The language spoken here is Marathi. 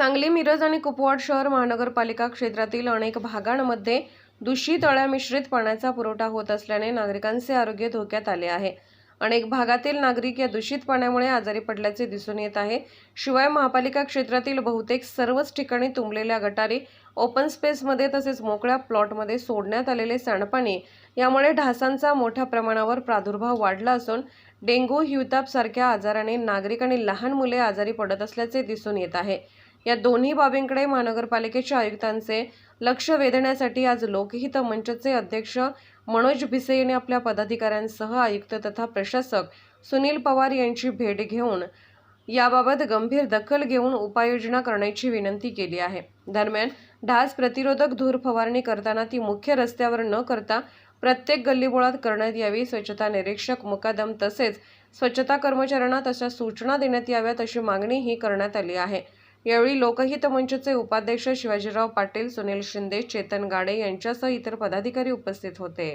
सांगली मिरज आणि कुपवाड शहर महानगरपालिका क्षेत्रातील अनेक भागांमध्ये दूषित अळ्या मिश्रित पाण्याचा पुरवठा होत असल्याने नागरिकांचे आरोग्य धोक्यात आले आहे. अनेक भागातील नागरिक या दूषित पाण्यामुळे आजारी पडल्याचे दिसून येत आहे. शिवाय महापालिका क्षेत्रातील बहुतेक सर्वच ठिकाणी तुंबलेल्या गटारी ओपन स्पेसमध्ये तसेच मोकळ्या प्लॉटमध्ये सोडण्यात आलेले सांडपाणी यामुळे ढासांचा मोठ्या प्रमाणावर प्रादुर्भाव वाढला असून डेंग्यू हिवताप सारख्या आजाराने नागरिक आणि लहान मुले आजारी पडत असल्याचे दिसून येत आहे. या दोन्ही बाबींकडे महानगरपालिकेच्या आयुक्तांचे लक्ष वेधण्यासाठी आज लोकहित मंचचे अध्यक्ष मनोज भिसे यांनी आपल्या पदाधिकाऱ्यांसह आयुक्त तथा प्रशासक सुनील पवार यांची भेट घेऊन याबाबत गंभीर दखल घेऊन उपाययोजना करण्याची विनंती केली आहे. दरम्यान ढास प्रतिरोधक धूर फवारणी करताना ती मुख्य रस्त्यावर न करता प्रत्येक गल्लीबोळात करण्यात यावी स्वच्छता निरीक्षक मुकादम तसेच स्वच्छता कर्मचाऱ्यांना तशा सूचना देण्यात याव्यात अशी मागणीही करण्यात आली आहे. यावेळी लोकहित मंचचे उपाध्यक्ष शिवाजीराव पाटील सुनील शिंदे चेतन गाडे यांच्यासह इतर पदाधिकारी उपस्थित होते.